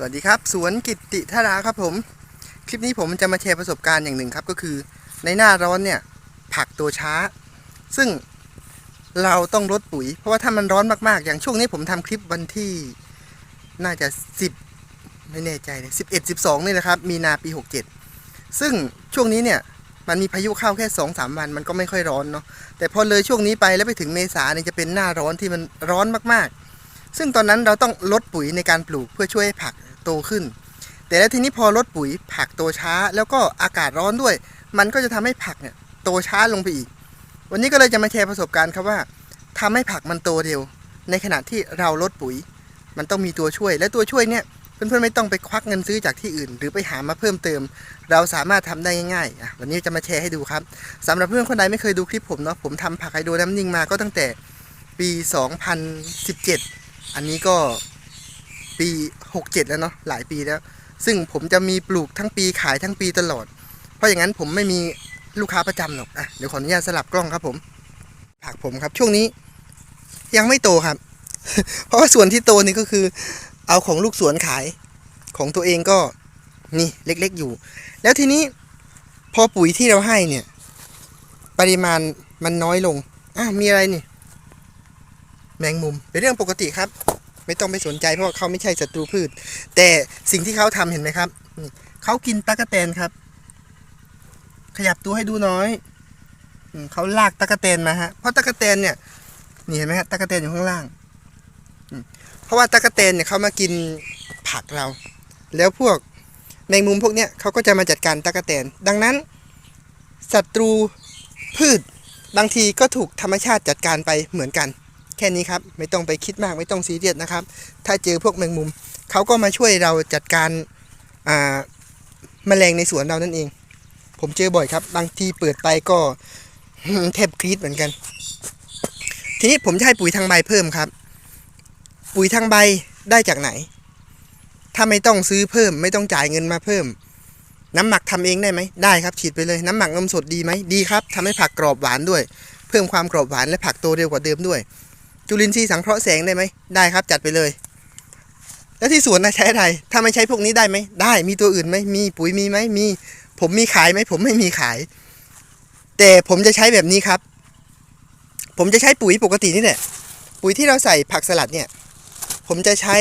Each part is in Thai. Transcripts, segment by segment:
สวัสดีครับ สวนกิตติธาราครับผม คลิปนี้ผมจะมาแชร์ประสบการณ์อย่างหนึ่งครับ ก็คือ ในหน้าร้อนเนี่ยผักตัวช้า ซึ่งเราต้องลดปุ๋ย เพราะว่าถ้ามันร้อนมากๆ อย่างช่วงนี้ผมทำคลิปวันที่น่าจะ 10 ไม่แน่ใจเลย11 12นี่แหละครับ มีนาปี 67 ซึ่งช่วงนี้เนี่ยมันมีพายุเข้าแค่2-3วันมันก็ไม่ค่อยร้อนเนาะแต่พอเลยช่วงนี้ไปแล้วไปถึงเมษาเนี่ยจะเป็นหน้าร้อนที่มันร้อนมากๆ ซึ่งตอนนั้นเราต้องลดปุ๋ยในการปลูกเพื่อช่วยให้ผักโตขึ้น แต่แล้วทีนี้พอลดปุ๋ยผักโตช้า แล้วก็อากาศร้อนด้วย มันก็จะทำให้ผักเนี่ยโตช้าลงไปอีก วันนี้ก็เลยจะมาแชร์ประสบการณ์ครับว่าทำให้ผักมันโตเร็ว ในขณะที่เราลดปุ๋ย มันต้องมีตัวช่วย และตัวช่วยเนี่ยเพื่อนๆไม่ต้องไปควักเงินซื้อจากที่อื่น หรือไปหามาเพิ่มเติม เราสามารถทำได้ง่ายๆ วันนี้จะมาแชร์ให้ดูครับสำหรับเพื่อนคนใดไม่เคยดูคลิปผมเนาะผมทำผักไฮโดรน้ำนิ่งมาก็ตั้งแต่ปี 2017 อันนี้ก็ปี67แล้วเนาะหลายปีแล้ว ซึ่งผมจะมีปลูกทั้งปีขายทั้งปีตลอด เพราะอย่างนั้นผมไม่มีลูกค้าประจำหรอกอะเดี๋ยวขออนุญาตสลับกล้องครับผมผักผมครับช่วงนี้ ยังไม่โตครับ เพราะว่าส่วนที่โตนี่ก็คือ เอาของลูกสวนขายของตัวเองก็นี่เล็กๆอยู่ แล้วทีนี้พอปุ๋ยที่เราให้เนี่ย ปริมาณมันน้อยลงอะมีอะไรนี่ แมงมุมเป็นเรื่องปกติครับ ไม่ต้องไปสนใจเพราะเขาไม่ใช่ศัตรูพืช แต่สิ่งที่เขาทำเห็นไหมครับเขากินตะกแตนครับ ขยับตัวให้ดูน้อยเขาลากตะกแตนมาฮะเพราะตะกแตนเนี่ยนี่เห็นไหมฮะตะกแตนอยู่ข้างล่างเพราะว่าตะกแตนเนี่ยเขามากินผักเรา แล้วพวกแมงมุมพวกเนี้ยเขาก็จะมาจัดการตะกแตน ดังนั้นศัตรูพืชบางทีก็ถูกธรรมชาติจัดการไปเหมือนกัน แค่นี้ครับ ไม่ต้องไปคิดมากไม่ต้องซีเรียสนะครับ ถ้าเจอพวกแมงมุมเขาก็มาช่วยเราจัดการาแมลงในสวนเรานั่นเอง ผมเจอบ่อยครับ บางทีเปิดไปก็แทบกรีดเหมือนกัน ทีนี้ผมจะให้ปุ๋ยทางใบเพิ่มครับ ปุ๋ยทางใบได้จากไหน ถ้าไม่ต้องซื้อเพิ่ม ไม่ต้องจ่ายเงินมาเพิ่ม น้ำหมักทำเองได้ไหมได้ครับ ฉีดไปเลยน้ำหมักนมสดดีไหมดีครับทำให้ผักกรอบหวานด้วย เพิ่มความกรอบหวานและผักโตเร็วกว่าเดิมด้วย จุลินทรีย์สังเคราะห์แสงได้ไหมได้ครับจัดไปเลย แล้วที่สวนนะใช้อะไรถ้าไม่ใช้พวกนี้ได้ไหมได้มีตัวอื่นไหมมีปุ๋ยมีไหมมี ผมมีขายไหมผมไม่มีขาย แต่ผมจะใช้แบบนี้ครับ ผมจะใช้ปุ๋ยปกตินี่แหละปุ๋ยที่เราใส่ผักสลัดเนี่ย ผมจะใช้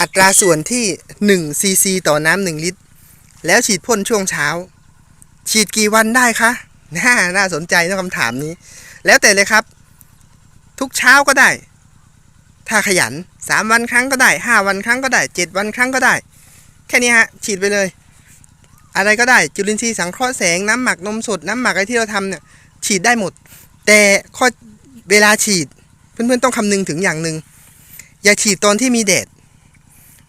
อัตราส่วนที่1ซีซีต่อน้ำหนึ่งลิตร แล้วฉีดพ่นช่วงเช้า ฉีดกี่วันได้คะน่าน่าสนใจนะคำถามนี้ แล้วแต่เลยครับ ทุกเช้าก็ได้ ถ้าขยัน3วันครั้งก็ได้5วันครั้งก็ได้7วันครั้งก็ได้ แค่นี้ฮะฉีดไปเลย อะไรก็ได้จุลินทรีย์สังเคราะห์แสงน้ำหมักนมสดน้ำหมักอะไรที่เราทำเนี่ยฉีดได้หมด แต่ข้อเวลาฉีดเพื่อนๆต้องคำนึงถึงอย่างหนึ่งอย่าฉีดตอนที่มีแดด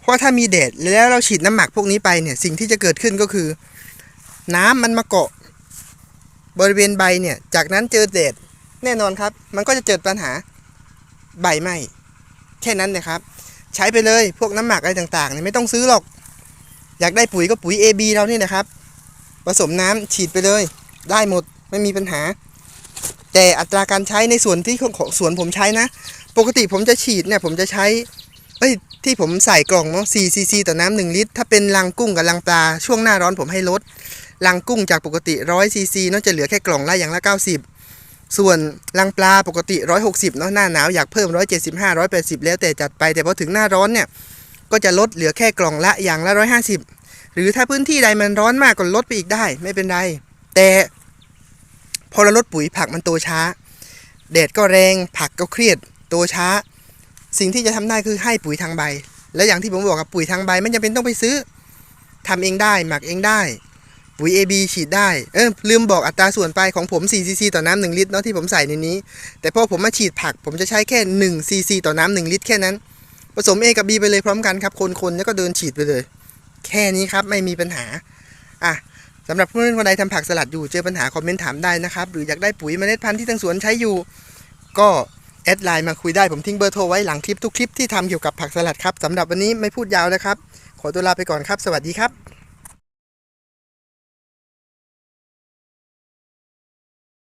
เพราะถ้ามีแดดแล้วเราฉีดน้ำหมักพวกนี้ไปเนี่ยสิ่งที่จะเกิดขึ้นก็คือ น้ำมันมาเกาะบริเวณใบเนี่ย จากนั้นเจอแดด แน่นอนครับ มันก็จะเกิดปัญหาใบไหม้แค่นั้นนะครับ ใช้ไปเลยพวกน้ำหมักอะไรต่างๆเนี่ยไม่ต้องซื้อหรอก อยากได้ปุ๋ยก็ปุ๋ย AB เรานี่นะครับ ผสมน้ำฉีดไปเลย ได้หมดไม่มีปัญหา แต่อัตราการใช้ในส่วนที่ของของสวนผมใช้นะ ปกติผมจะฉีดเนี่ยผมจะใช้เอ้ยที่ผมใส่กล่องเนาะ4ซีซีต่อน้ำ1ลิตร ถ้าเป็นลังกุ้งกับลังปลาช่วงหน้าร้อนผมให้ลดลังกุ้งจากปกติ100ซีซีเนาะจะเหลือแค่กล่องละอย่างละ 90 ส่วนลังปลาปกติ 160เนาะหน้าหนาวอยากเพิ่ม 175 180 แล้วแต่จัดไป แต่พอถึงหน้าร้อนเนี่ย ก็จะลดเหลือแค่กล่องละอย่างละ 150 หรือถ้าพื้นที่ใดมันร้อนมากก็ลดไปอีกได้ไม่เป็นไร แต่พอเราลดปุ๋ยผักมันโตช้า แดดก็แรงผักก็เครียดโตช้า สิ่งที่จะทำได้คือให้ปุ๋ยทางใบ และอย่างที่ผมบอกกับปุ๋ยทางใบ ไม่จำเป็นต้องไปซื้อทำเองได้หมักเองได้ ปุ๋ย AB ฉีดได้ เออลืมบอกอัตราส่วนไปของผม4ซีซีต่อน้ำ1ลิตรเนาะที่ผมใส่ในนี้ แต่พอผมมาฉีดผัก ผมจะใช้แค่1ซีซีต่อน้ำ1ลิตรแค่นั้น ผสม A กับ B ไปเลยพร้อมกันครับ คนๆแล้วก็เดินฉีดไปเลย แค่นี้ครับไม่มีปัญหา อะสำหรับเพื่อนๆคนใดทำผักสลัดอยู่เจอปัญหาคอมเมนต์ถามได้นะครับ หรืออยากได้ปุ๋ยเมล็ดพันธุ์ที่ทางสวนใช้อยู่ ก็แอดไลน์มาคุยได้ผมทิ้งเบอร์โทรไว้หลังคลิปทุกคลิปที่ทำเกี่ยวกับผักสลัดครับสำหรับวันนี้ไม่พูดยาวนะครับ ขอตัวลาไปก่อนครับ สวัสดีครับ